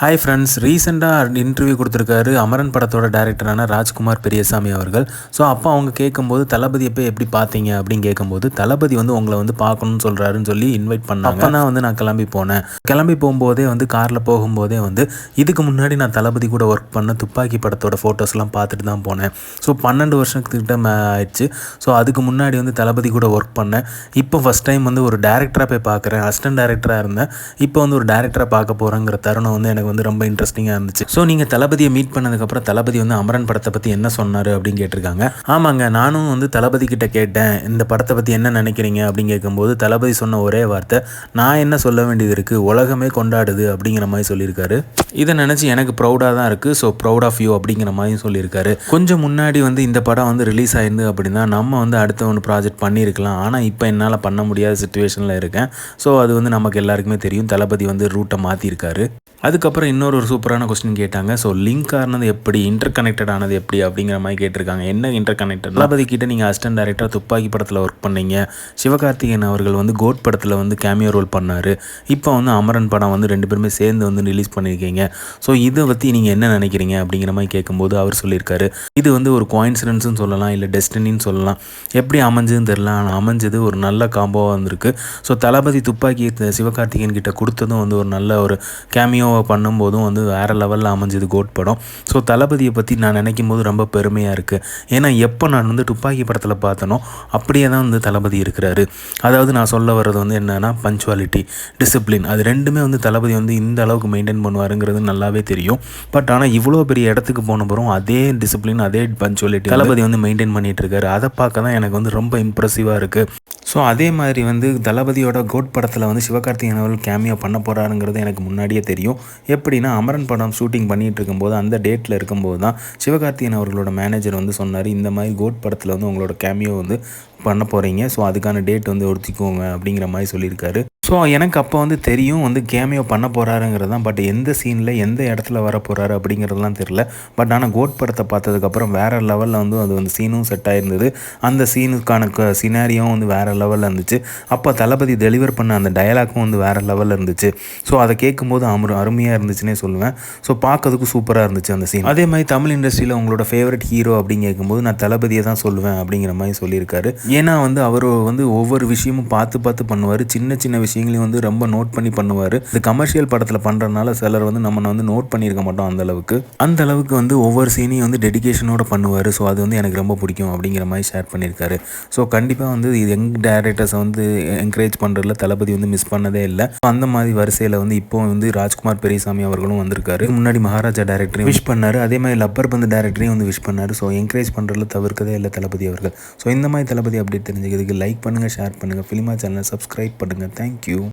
Hi friends ரீசெண்டாக interview கொடுத்துருக்காரு அமரன் படத்தோட டேரக்டரான ராஜ்குமார் பெரியசாமி அவர்கள். ஸோ அப்போ அவங்க கேட்கும்போது தளபதியை போய் எப்படி பார்த்தீங்க அப்படின்னு கேட்கும்போது தளபதி வந்து உங்களை வந்து பார்க்கணும்னு சொல்கிறாருன்னு சொல்லி இன்வைட் பண்ணாங்க. அப்போ தான் வந்து நான் கிளம்பி போனேன். கிளம்பி போகும்போதே வந்து காரில் போகும்போதே வந்து இதுக்கு முன்னாடி நான் தளபதி கூட ஒர்க் பண்ண துப்பாக்கி படத்தோட ஃபோட்டோஸ்லாம் பார்த்துட்டு தான் போனேன். ஸோ பன்னெண்டு வருஷத்துக்கிட்ட ஆயிடுச்சு. ஸோ அதுக்கு முன்னாடி வந்து தளபதி கூட ஒர்க் பண்ணேன். இப்போ ஃபஸ்ட் டைம் வந்து ஒரு டேரக்டராக போய் பார்க்குறேன். அசிஸ்டன்ட் டேரக்டராக இருந்தேன். இப்போ வந்து ஒரு டேரக்டராக பார்க்க போகிறேங்கிற தருணம் வந்து எனக்கு வந்து ரொம்ப இன்ட்ரெஸ்டிங்காக இருந்துச்சு. ஸோ நீங்கள் தளபதியை மீட் பண்ணதுக்கப்புறம் தளபதி வந்து அமரன் படத்தை பற்றி என்ன சொன்னார் அப்படின்னு கேட்டிருக்காங்க. ஆமாங்க நானும் வந்து தளபதி கிட்ட கேட்டேன் இந்த படத்தை பற்றி என்ன நினைக்கிறீங்க அப்படின்னு கேட்கும்போது தளபதி சொன்ன ஒரே வார்த்தை நான் என்ன சொல்ல வேண்டியது இருக்குது உலகமே கொண்டாடுது அப்படிங்கிற மாதிரி சொல்லியிருக்காரு. இதை நினச்சி எனக்கு ப்ரௌடாக தான் இருக்குது ஸோ ப்ரௌட் ஆஃப் யூ அப்படிங்கிற மாதிரியும் சொல்லியிருக்காரு. கொஞ்சம் முன்னாடி வந்து இந்த படம் வந்து ரிலீஸ் ஆயிருந்து அப்படின்னா நம்ம வந்து அடுத்த ஒன்று ப்ராஜெக்ட் பண்ணியிருக்கலாம். ஆனால் இப்போ என்னால் பண்ண முடியாத சுச்சுவேஷனில் இருக்கேன். ஸோ அது வந்து நமக்கு எல்லாருக்குமே தெரியும் தளபதி வந்து ரூட்டை மாற்றிருக்காரு அதுக்கப்புறம் இன்னொரு ஒரு சூப்பரான கொஸ்டின் கேட்டாங்க. ஸோ லிங்க் ஆனது எப்படி? இன்டர் கனெக்டட் ஆனது எப்படி? அப்படிங்கிற மாதிரி கேட்டிருக்காங்க. என்ன இன்டர் கனெக்டட் தளபதி கிட்ட நீங்கள் அசிஸ்டன்ட் டேரக்டராக துப்பாக்கி படத்தில் ஒர்க் பண்ணீங்க. சிவகார்த்திகேயன் அவர்கள் வந்து கோட் படத்தில் வந்து கேமியோ ரோல் பண்ணார். இப்போ வந்து அமரன் படம் வந்து ரெண்டு பேருமே சேர்ந்து வந்து ரிலீஸ் பண்ணியிருக்கீங்க. ஸோ இதை பற்றி நீங்கள் என்ன நினைக்கிறீங்க? அப்படிங்கிற மாதிரி கேட்கும்போது அவர் சொல்லியிருக்காரு. இது வந்து ஒரு கோயின்சிடன்ஸ்னு சொல்லலாம் இல்லை டெஸ்டினின்னு சொல்லலாம். எப்படி அமைஞ்சதுன்னு தெரில ஆனால் அமைஞ்சது ஒரு நல்ல காம்போவாக வந்திருக்கு. ஸோ தளபதி துப்பாக்கி சிவகார்த்திகேயன் கிட்ட கொடுத்ததும் வந்து ஒரு நல்ல ஒரு கேமியோவை பண்ணும்போதும் வந்து வேறு லெவலில் அமைஞ்சது கோட் படம். ஸோ தளபதியை பற்றி நான் நினைக்கும் போது ரொம்ப பெருமையாக இருக்குது ஏன்னா எப்போ நான் வந்து துப்பாக்கி படத்தில் பார்த்தனோ அப்படியே தான் வந்து தளபதி இருக்கிறாரு. அதாவது நான் சொல்ல வர்றது வந்து என்னென்னா பஞ்சுவாலிட்டி டிசிப்ளின் அது ரெண்டுமே வந்து தளபதி வந்து இந்த அளவுக்கு மெயின்டைன் பண்ணுவாருங்கிறது நல்லாவே தெரியும். பட் ஆனால் இவ்வளோ பெரிய இடத்துக்கு போன பிறகும் அதே டிசிப்ளின் அதே பஞ்சுவாலிட்டி தளபதி வந்து மெயின்டைன் பண்ணிகிட்டு இருக்காரு. அதை பார்க்க தான் எனக்கு வந்து ரொம்ப இம்ப்ரெசிவாக இருக்குது ஸோ அதே மாதிரி வந்து தளபதியோட கோட் படத்தில் வந்து சிவகார்த்திகேயன் அவர்கள் கேமியோ பண்ண போகிறாருங்கிறது எனக்கு முன்னாடியே தெரியும். எப்படின்னா அமரன் படம் ஷூட்டிங் பண்ணிகிட்டு இருக்கும்போது அந்த டேட்டில் இருக்கும்போது தான் சிவகார்த்திகேயன் அவர்களோட மேனேஜர் வந்து சொன்னார் இந்த மாதிரி கோட் படத்தில் வந்து உங்களோட கேமியோ வந்து பண்ண போகிறீங்க ஸோ அதுக்கான டேட் வந்து ஒருத்திக்கோங்க அப்படிங்கிற மாதிரி சொல்லியிருக்காரு. ஸோ எனக்கு அப்போ வந்து தெரியும் வந்து கேமியோ பண்ண போகிறாருங்கிறது தான். பட் எந்த சீனில் எந்த இடத்துல வர போகிறாரு அப்படிங்கிறதுலாம் தெரில பட் ஆனால் கோட் படத்தை பார்த்ததுக்கப்புறம் வேறு லெவலில் வந்து அது வந்து சீனும் செட் ஆகிருந்தது அந்த சீனுக்கான சினாரியும் வந்து வேறு லெவலில் இருந்துச்சு. அப்போ தளபதி டெலிவர் பண்ண அந்த டயலாக்கும் வந்து வேறு லெவலில் இருந்துச்சு. ஸோ அதை கேட்கும்போது அமரு அருமையாக இருந்துச்சுன்னே சொல்லுவேன். ஸோ பார்க்கறதுக்கு சூப்பராக இருந்துச்சு அந்த சீன் அதே மாதிரி தமிழ் இண்டஸ்ட்ரியில் உங்களோட ஃபேவரட் ஹீரோ அப்படின்னு கேட்கும்போது நான் தளபதியை தான் சொல்லுவேன் அப்படிங்கிற மாதிரி சொல்லியிருக்காரு. ஏன்னா வந்து அவர் வந்து ஒவ்வொரு விஷயமும் பார்த்து பார்த்து பண்ணுவார். சின்ன சின்ன விஷயம் விஷயங்களையும் வந்து ரொம்ப நோட் பண்ணி பண்ணுவார். இந்த கமர்ஷியல் படத்தில் பண்ணுறதுனால சிலர் வந்து நம்ம வந்து நோட் பண்ணியிருக்க மாட்டோம் அந்த அளவுக்கு. அந்த அளவுக்கு வந்து ஒவ்வொரு சீனையும் வந்து டெடிக்கேஷனோட பண்ணுவார். ஸோ அது வந்து எனக்கு ரொம்ப பிடிக்கும் அப்படிங்கிற மாதிரி ஷேர் பண்ணியிருக்காரு. ஸோ கண்டிப்பாக வந்து யங் டேரக்டர்ஸை வந்து என்கரேஜ் பண்ணுறதுல தளபதி வந்து மிஸ் பண்ணதே இல்லை. அந்த மாதிரி வரிசையில் வந்து இப்போ வந்து ராஜ்குமார் பெரியசாமி அவர்களும் வந்திருக்காரு. முன்னாடி மகாராஜா டேரக்டரையும் விஷ் பண்ணார். அதே மாதிரி லப்பர் பந்து டேரக்டரையும் வந்து விஷ் பண்ணார். ஸோ என்கரேஜ் பண்ணுறதுல தவிர்க்கதே இல்லை தளபதி அவர்கள். ஸோ இந்த மாதிரி தளபதி அப்டேட் தெரிஞ்சுக்கிறதுக்கு லைக் பண்ணுங்கள் ஷேர் பண்ணுங்கள் ஃபிலிமா சேனலை சப்ஸ்கிரைப் பண்ணுங்கள் தேங்க்யூ you.